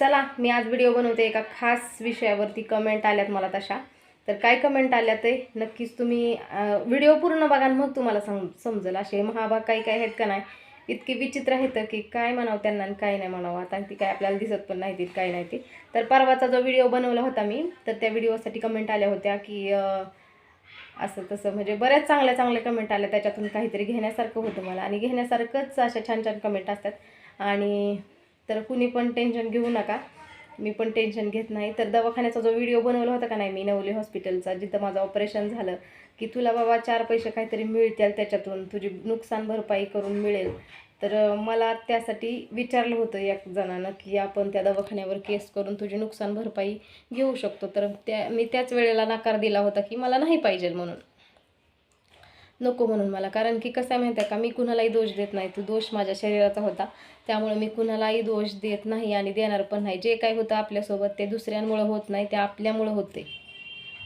चला मी आज व्हिडिओ बनवते एका खास विषयावरती कमेंट आल्यात मला तशा. तर काय कमेंट आल्या ते नक्कीच तुम्ही व्हिडिओ पूर्ण बघा मग तुम्हाला सम समजेल. असे महाभाग काही काय आहेत का नाही इतकी विचित्र आहेत की काय म्हणावं त्यांना आणि काय नाही म्हणावं. आता ती काय आपल्याला दिसत पण नाही ती काय नाही ती तर परवाचा जो व्हिडिओ बनवला होता मी तर त्या व्हिडिओसाठी कमेंट आल्या होत्या की असं तसं म्हणजे बऱ्याच चांगल्या चांगल्या कमेंट आल्या. त्याच्यातून काहीतरी घेण्यासारखं होतं मला. आणि घेण्यासारखंच अशा छान छान कमेंट असतात. आणि तर कुणी पण टेन्शन घेऊ नका. मी पण टेन्शन घेत नाही. तर दवाखान्याचा जो व्हिडिओ बनवला होता का नाही मी नवली हॉस्पिटलचा जिथं माझं ऑपरेशन झालं की तुला बाबा चार पैसे काहीतरी मिळतील त्याच्यातून तुझी नुकसान भरपाई करून मिळेल. तर मला त्यासाठी विचारलं होतं एक जणानं की आपण त्या दवाखान्यावर केस करून तुझी नुकसान भरपाई घेऊ शकतो. तर त्या मी त्याच वेळेला नकार दिला होता की मला नाही पाहिजे म्हणून. नको म्हणून मला. कारण की कसं आहे माहिती आहे का मी कुणालाही दोष देत नाही. तो दोष माझ्या शरीराचा होता. त्यामुळे मी कुणालाही दोष देत नाही आणि देणार पण नाही. जे काय होतं आपल्यासोबत ते दुसऱ्यांमुळं होत नाही ते आपल्यामुळं होते.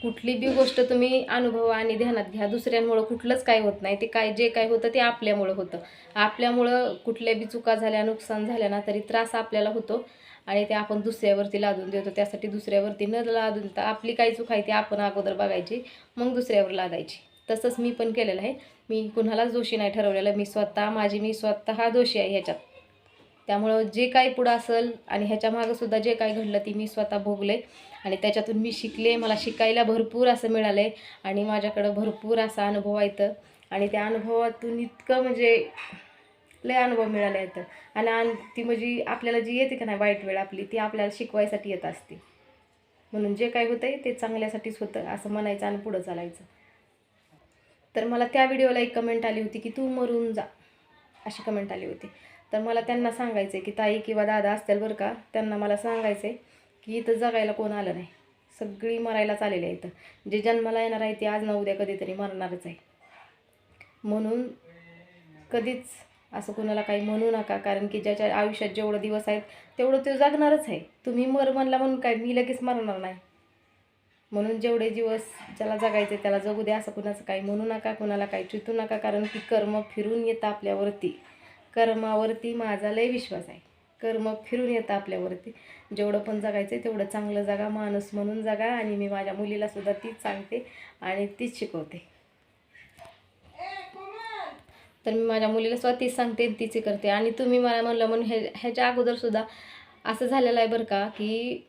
कुठली बी गोष्ट तुम्ही अनुभव आणि ध्यानात घ्या. दुसऱ्यांमुळं कुठलंच काय होत नाही. ते काय जे काय होतं ते आपल्यामुळं होतं. आपल्यामुळं कुठल्या बी चुका झाल्या नुकसान झाल्या ना तरी त्रास आपल्याला होतो. आणि ते आपण दुसऱ्यावरती लादून देतो. त्यासाठी दुसऱ्यावरती न लादून तर आपली काय चूक आहे ती आपण अगोदर बघायची मग दुसऱ्यावर लादायची. तसंच मी पण केलेलं आहे. मी कुणालाच दोषी नाही ठरवलेलं. मी स्वतः माझी मी स्वतः दोषी आहे ह्याच्यात. त्यामुळं जे काय पुढं असेल आणि ह्याच्या जे काय घडलं ती मी स्वतः भोगले. आणि त्याच्यातून मी शिकले. मला शिकायला भरपूर असं मिळालं आहे आणि माझ्याकडं भरपूर असा अनुभव आहे आणि त्या अनुभवातून इतकं म्हणजे लय अनुभव मिळाले आहेत. आणि ती म्हणजे आपल्याला जी येते का नाही वाईट वेळ आपली ती आपल्याला शिकवायसाठी येत असते. म्हणून जे काय होतं ते चांगल्यासाठीच होतं असं म्हणायचं आणि पुढं चालायचं. तर मला त्या व्हिडिओला एक कमेंट आली होती की तू मरून जा. अशी कमेंट आली होती. तर मला त्यांना सांगायचं आहे की ताई किंवा दादा असतील बरं का त्यांना मला सांगायचं आहे की इथं जगायला कोण आलं नाही. सगळी मरायलाच आलेली आहे इथं. जे जन्माला येणार आहे ते आज ना उद्या कधीतरी मरणारच आहे. म्हणून कधीच असं कुणाला काही म्हणू नका कारण की ज्याच्या आयुष्यात जेवढं दिवस आहेत तेवढं ते जगणारच आहे. तुम्ही मर म्हणला म्हणून काय मी लगेच मरणार नाही. म्हणून जेवढे दिवस ज्याला जगायचे त्याला जगू द्या असं कुणाचं काही म्हणू नका कुणाला काही चितू नका कारण की कर्म फिरून येतं आपल्यावरती. कर्मावरती माझा लय विश्वास आहे. कर्म फिरून येतं आपल्यावरती. जेवढं पण जगायचं तेवढं चांगलं जगा माणूस म्हणून जगा आणि मी माझ्या मुलीला सुद्धा तीच सांगते आणि तीच शिकवते. तर मी माझ्या मुलीला सुद्धा तीच सांगते तीच करते. आणि तुम्ही मला म्हणलं म्हणून हे ह्याच्या अगोदरसुद्धा असं झालेलं आहे बरं का की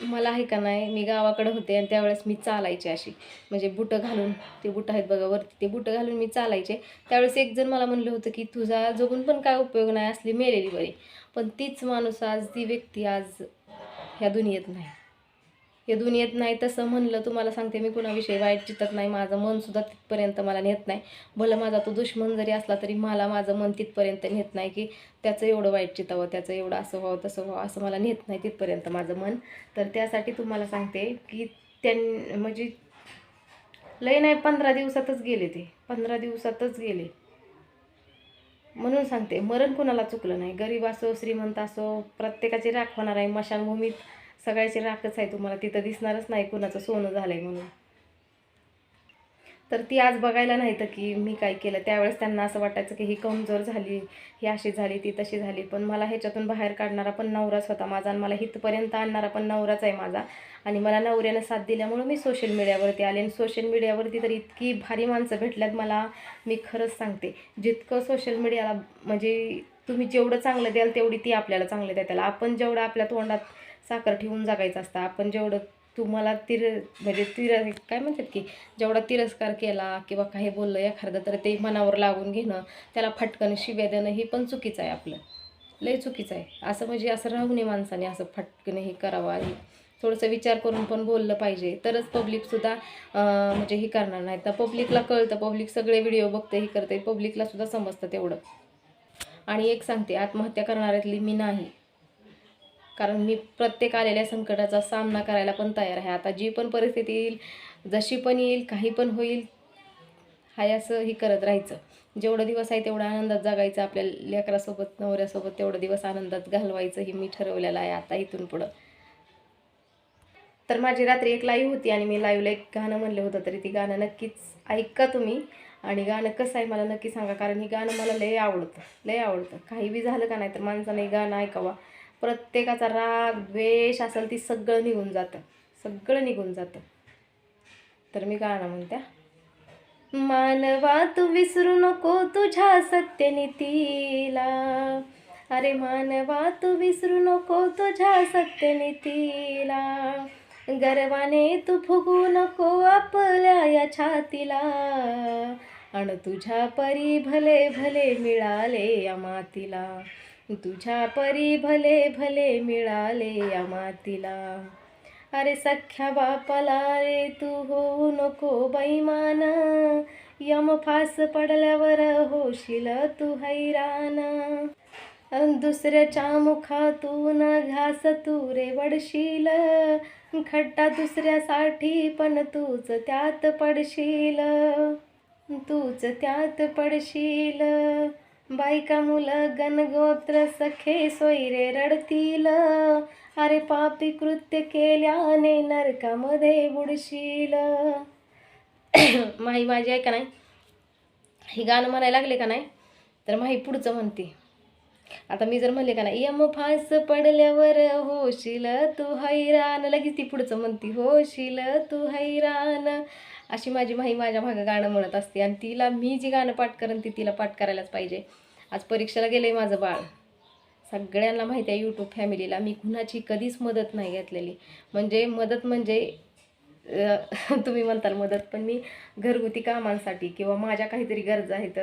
मला आहे का नाही मी गावाकडे होते आणि त्यावेळेस मी चालायचे अशी. म्हणजे बुटं घालून ते बुटं आहेत बघा वरती ते बुटं घालून मी चालायचे. त्यावेळेस एक जण मला म्हणलं होतं की तुझा जगून पण काय उपयोग नाही असली मेलेली बरी. पण तीच माणूस आज ती व्यक्ती आज ह्या दुनियेत नाही. हे दुनियेत नाही तसं म्हणलं तुम्हाला सांगते मी कुणाविषयी वाईट चितत नाही माझं मनसुद्धा तिथपर्यंत मला नेत नाही. भलं माझा तो दुश्मन जरी असला तरी मला माझं मन तिथपर्यंत नेत नाही की त्याचं एवढं वाईट चितावं त्याचं एवढं असं व्हावं तसं व्हावं असं मला नेत नाही तिथपर्यंत माझं मन. तर त्यासाठी तुम्हाला सांगते की त्यां म्हणजे लय नाही पंधरा दिवसातच गेले ते. पंधरा दिवसातच गेले. म्हणून सांगते मरण कुणाला चुकलं नाही. गरीब असो श्रीमंत असो प्रत्येकाची राख होणार आहे. मशानभूमीत सगळ्याची राखच आहे तुम्हाला. तिथं दिसणारच नाही कुणाचं सोनं झालं आहे म्हणून. तर ती आज बघायला नाही तर की मी काय केलं. त्यावेळेस त्यांना असं वाटायचं की ही कमजोर झाली ही अशी झाली ती तशी झाली. पण मला ह्याच्यातून बाहेर काढणारा पण नवराच होता माझा आणि मला इथपर्यंत आणणारा पण नवराच आहे माझा. आणि मला नवऱ्यानं साथ दिल्यामुळं मी सोशल मीडियावरती आले. आणि सोशल मीडियावरती तर इतकी भारी माणसं भेटल्यात मला. मी खरंच सांगते जितकं सोशल मीडियाला म्हणजे तुम्ही जेवढं चांगलं द्याल तेवढी ती आपल्याला चांगलं द्या त्याला आपण जेवढं आपल्या तोंडात साखर ठेवून जगायचं असतं. आपण जेवढं तुम्हाला तिर म्हणजे तिर काय म्हणतात की जेवढा तिरस्कार केला किंवा काही बोललं एखादं तर ते मनावर लागून घेणं त्याला फटकन शिव्या देणं हे पण चुकीचं आहे आपलं. लय चुकीचं आहे. असं म्हणजे असं राहू नये माणसाने असं फटकन हे करावं आणि थोडंसं विचार करून पण बोललं पाहिजे. तरच पब्लिकसुद्धा म्हणजे हे करणार नाही. तर पब्लिकला कळतं. पब्लिक सगळे व्हिडिओ बघतं हे करते. पब्लिकलासुद्धा समजतं तेवढं. आणि एक सांगते आत्महत्या करणाऱ्यातली मी नाही. कारण मी प्रत्येक आलेल्या संकटाचा सामना करायला पण तयार आहे. आता जी पण परिस्थिती येईल जशी पण येईल काही पण होईल हाय असं ही करत राहायचं. जेवढं दिवस आहे तेवढा आनंदात जगायचं आपल्या लेकरासोबत नवऱ्यासोबत तेवढं दिवस आनंदात घालवायचं हे मी ठरवलेलं आहे आता इथून पुढं. तर माझी रात्री एक लाईव्ह होती आणि मी लाईव्हला एक गाणं म्हणलं होतं तरी ती गाणं नक्कीच ऐका तुम्ही. आणि गाणं कसं आहे मला नक्की सांगा कारण हे गाणं मला लय आवडतं लय आवडतं. काही बी झालं का नाही तर माणसाने गाणं ऐकावा. प्रत्येकाचा राग द्वेष असेल ती सगळं निघून जातं. सगळं निघून जातं. तर मी गाणं म्हणत्या मानवा तू विसरू नको तुझ्या सत्यनितीला. अरे मानवा तू विसरू नको तुझ्या सत्यनितीला. गर्वाने तू फुगू नको आपल्या या छातीला. आणि तुझ्या परी भले भले मिळाले या मातीला. तुझ्या परी भले भले मिळाले या मातीला. अरे सख्या बापाला रे तू होऊ नको बैमान. यम फास पडल्यावर होशील तू हैराण दुसऱ्याच्या मुखातून घास तू रे वडशील. खड्डा दुसऱ्यासाठी पण तूच त्यात पडशील. तूच त्यात पडशील. बायका मुलं गणगोत्र सखे सोयरे रडतील. अरे पापी कृत्य केल्याने नरकामध्ये बुडशील. माही माझी आहे का नाही? ही गाणं म्हणायला लागले का नाही? तर माही पुढचं म्हणते. आता मी जर म्हणले का नाही यम फास पडल्यावर होशील तू हैराण लगेच ती पुढचं म्हणती होशील तू हैराण अशी माझी माही माझ्या मागं गाणं म्हणत असते आणि तिला मी जी गाणं पाठ करेन ती तिला पाठ करायलाच पाहिजे. आज परीक्षेला गेलं आहे माझं बाळ. सगळ्यांना माहिती आहे यूट्यूब फॅमिलीला मी कुणाची कधीच मदत नाही घेतलेली. म्हणजे मदत म्हणजे तुम्ही म्हणताल मदत पण मी घरगुती कामांसाठी किंवा माझ्या काहीतरी गरजा आहेत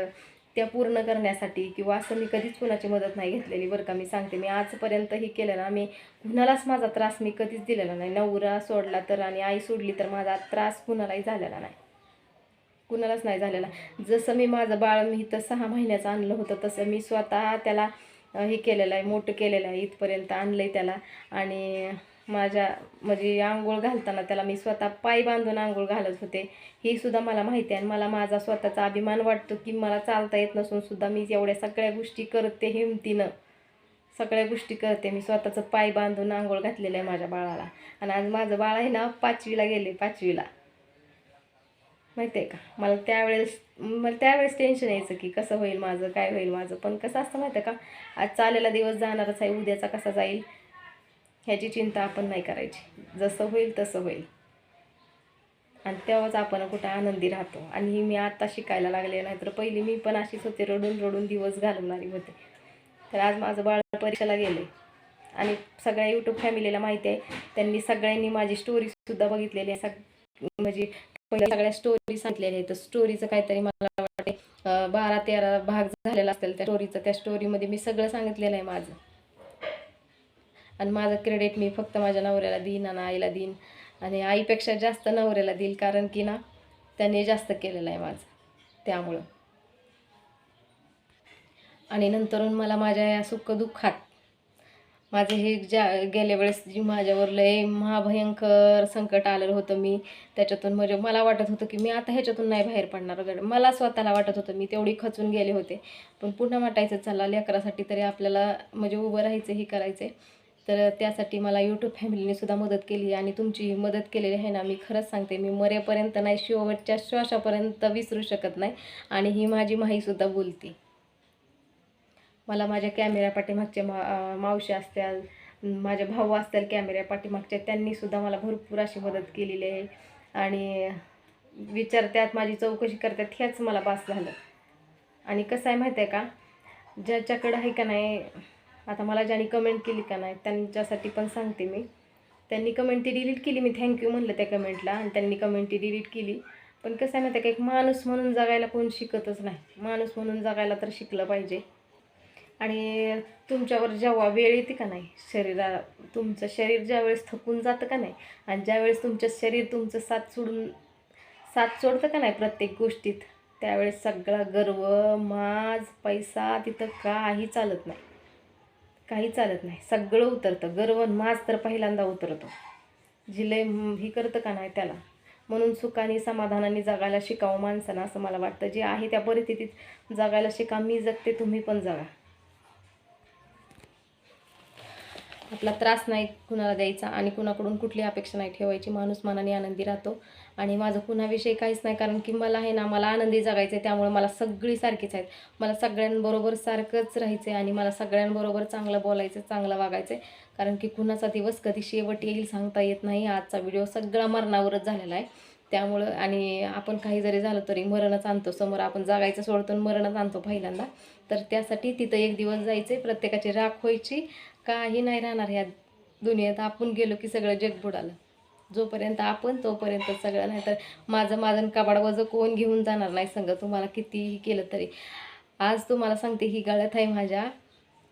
त्या पूर्ण करण्यासाठी किंवा असं मी कधीच कुणाची मदत नाही घेतलेली बरं का. मी सांगते मी आजपर्यंत हे केलं ना मी कुणालाच माझा त्रास मी कधीच दिलेला नाही. नवरा सोडला तर आणि आई सोडली तर माझा त्रास कुणालाही झालेला नाही. कुणालाच नाही झालेला. जसं मी माझं बाळ मी इथं सहा महिन्याचं आणलं होतं तसं मी स्वतः त्याला हे केलेलं आहे मोठं केलेलं आहे इथपर्यंत आणलं आहे त्याला. आणि माझ्या म्हणजे आंघोळ घालताना त्याला मी स्वतः पाय बांधून आंघोळ घालत होते. ही सुद्धा मला माहिती आहे आणि मला माझा स्वतःचा अभिमान वाटतो की मला चालता येत नसून सुद्धा मी एवढ्या सगळ्या गोष्टी करते हिमतीनं. सगळ्या गोष्टी करते. मी स्वतःचं पाय बांधून आंघोळ घातलेलं आहे माझ्या बाळाला. आणि आज माझं बाळ आहे ना पाचवीला गेले पाचवीला. माहिती आहे का? मला त्यावेळेस मला त्यावेळेस टेन्शन यायचं की कसं होईल माझं काय होईल माझं. पण कसं असतं माहिती आहे का? आज चालेला दिवस जाणारच आहे उद्याचा कसा जाईल? ह्याची चिंता आपण नाही करायची. जसं होईल तसं होईल. आणि तेव्हाच आपण कुठं आनंदी राहतो. आणि ही मी आता शिकायला लागले नाही तर पहिली मी पण अशीच होते रडून रडून दिवस घालवणारी होते. तर आज माझं बाळ परीक्षेला गेले आणि सगळ्या यूट्यूब फॅमिलीला माहिती आहे त्यांनी सगळ्यांनी माझी स्टोरीसुद्धा बघितलेली आहे. सग म्हणजे पहिल्या सगळ्या स्टोरी सांगितलेल्या आहेत. तर स्टोरीचं काहीतरी मला वाटते बारा तेरा भाग झालेला असेल त्या स्टोरीचं त्या स्टोरीमध्ये मी सगळं सांगितलेलं आहे माझं. आणि माझं क्रेडिट मी फक्त माझ्या नवऱ्याला देईन आणि आईला देईन. आणि आईपेक्षा जास्त नवऱ्याला देईल कारण की ना त्याने जास्त केलेलं आहे माझं. त्यामुळं. आणि नंतरून मला माझ्या या सुखदुःखात माझं हे ज्या गेल्या वेळेस जी माझ्यावर लय महाभयंकर संकट आलेलं होतं मी त्याच्यातून म्हणजे मला वाटत होतं की मी आता ह्याच्यातून नाही बाहेर पडणार वगैरे. मला स्वतःला वाटत होतं मी तेवढी खचून गेले होते. पण पुन्हा वाटायचं चला लेकरासाठी तरी आपल्याला म्हणजे उभं राहायचं हे करायचं तर त्यासाठी मला यूट्यूब फॅमिलीने सुद्धा मदत केली आणि तुमची मदत केलेली आहे ना मी खरंच सांगते मी मरेपर्यंत नाही शेवटच्या श्वासापर्यंत विसरू शकत नाही आणि ही माझी माहीसुद्धा बोलती. मला माझ्या कॅमेऱ्या पाठीमागच्या मा मावशी असतील माझे भाऊ असतील कॅमेऱ्या पाठीमागच्या त्यांनीसुद्धा मला भरपूर अशी मदत केलेली आहे. आणि विचारत्यात माझी चौकशी करतात ह्याच मला बास झालं. आणि कसं आहे माहिती आहे का? ज्याच्याकडं आहे का नाही आता मला ज्यांनी कमेंट केली का नाही त्यांच्यासाठी पण सांगते मी. त्यांनी कमेंट ती डिलीट केली मी थँक्यू म्हणलं त्या कमेंटला आणि त्यांनी कमेंट ती डिलीट केली. पण कसं आहे माहिती आहे का एक माणूस म्हणून जगायला कोण शिकतच नाही. माणूस म्हणून जगायला तर शिकलं पाहिजे. आणि तुमच्यावर जेव्हा वेळ येते का नाही शरीरा तुमचं शरीर ज्यावेळेस थकून जातं का नाही आणि ज्यावेळेस तुमचं शरीर तुमचं साथ सोडून साथ सोडतं का नाही प्रत्येक गोष्टीत त्यावेळेस सगळा गर्व माज पैसा तिथं काही चालत नाही. काही चालत नाही. सगळं उतरतं. गर्व मास माज तर पहिल्यांदा उतरतो. जिले ही करतं का नाही त्याला? म्हणून सुखाने समाधानाने जगायला शिकावं माणसानं असं मला वाटतं. जे आहे त्या परिस्थितीत जगायला शिका. मी जगते तुम्ही पण जगा. आपला त्रास नाही कुणाला द्यायचा आणि कुणाकडून कुठली अपेक्षा नाही ठेवायची. माणूस मनाने आनंदी राहतो. आणि माझं कुणाविषयी काहीच नाही कारण की मला आहे ना मला आनंदी जगायचं आहे त्यामुळे मला सगळी सारखीच आहेत. मला सगळ्यांबरोबर सारखंच राहायचं आहे आणि मला सगळ्यांबरोबर चांगलं बोलायचं चांगलं वागायचं आहे कारण की कुणाचा दिवस कधी शेवट येईल सांगता येत नाही. आजचा व्हिडिओ सगळा मरणावरच झालेला आहे. त्यामुळं आणि आपण काही जरी झालं तरी मरणच आणतो. समोर आपण जागायचं सोडतो आणि मरणच आणतो पहिल्यांदा. तर त्यासाठी तिथं एक दिवस जायचं प्रत्येकाची राख व्हायची. काही नाही राहणार ह्या दुनियेत. आपण गेलो की सगळं जग बुडालं जोपर्यंत आपण तोपर्यंत सगळं. नाही तर माझं माझं कबाड वजं कोण घेऊन जाणार नाही संग. तुम्हाला कितीही केलं तरी. आज तुम्हाला सांगते ही गळ्यात आहे माझ्या.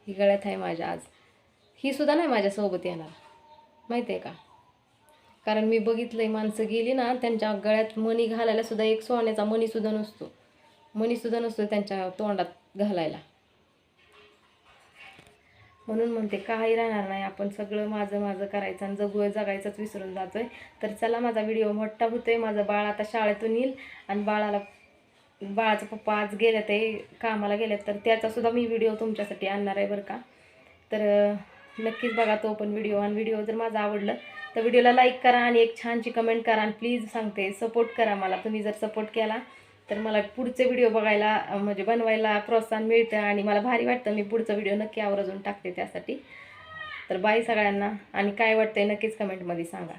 ही गळ्यात आहे माझ्या आज. ही सुद्धा नाही माझ्यासोबत येणार. माहिती आहे का? कारण मी बघितलंय माणसं गेली ना त्यांच्या गळ्यात मणी घालायला सुद्धा एक सोन्याचा मणीसुद्धा नसतो. मणीसुद्धा नसतो त्यांच्या तोंडात घालायला. म्हणून म्हणते काही राहणार नाही आपण सगळं माझं माझं करायचं आणि जगू जगायचंच विसरून जातोय. तर चला माझा व्हिडिओ मोठा होतोय. माझं बाळ आता शाळेतून येईल आणि बाळाला बाळाचा पप्पा आज गेले ते कामाला गेलेत तर त्याचासुद्धा मी व्हिडिओ तुमच्यासाठी आणणार आहे बरं का. तर नक्कीच बघा तो पण व्हिडिओ आणि व्हिडिओ जर माझा आवडलं तर व्हिडिओला लाईक करा आणि एक छानची कमेंट करा आणि प्लीज सांगते सपोर्ट करा मला. तुम्ही जर सपोर्ट केला तर मला पुढचे व्हिडिओ बघायला म्हणजे बनवायला प्रोत्साहन मिळतं आणि मला भारी वाटतं. मी पुढचा व्हिडिओ नक्की आवर्जून टाकते त्यासाठी. तर बाई सगळ्यांना आणि काय वाटतंय नक्कीच कमेंटमध्ये सांगा.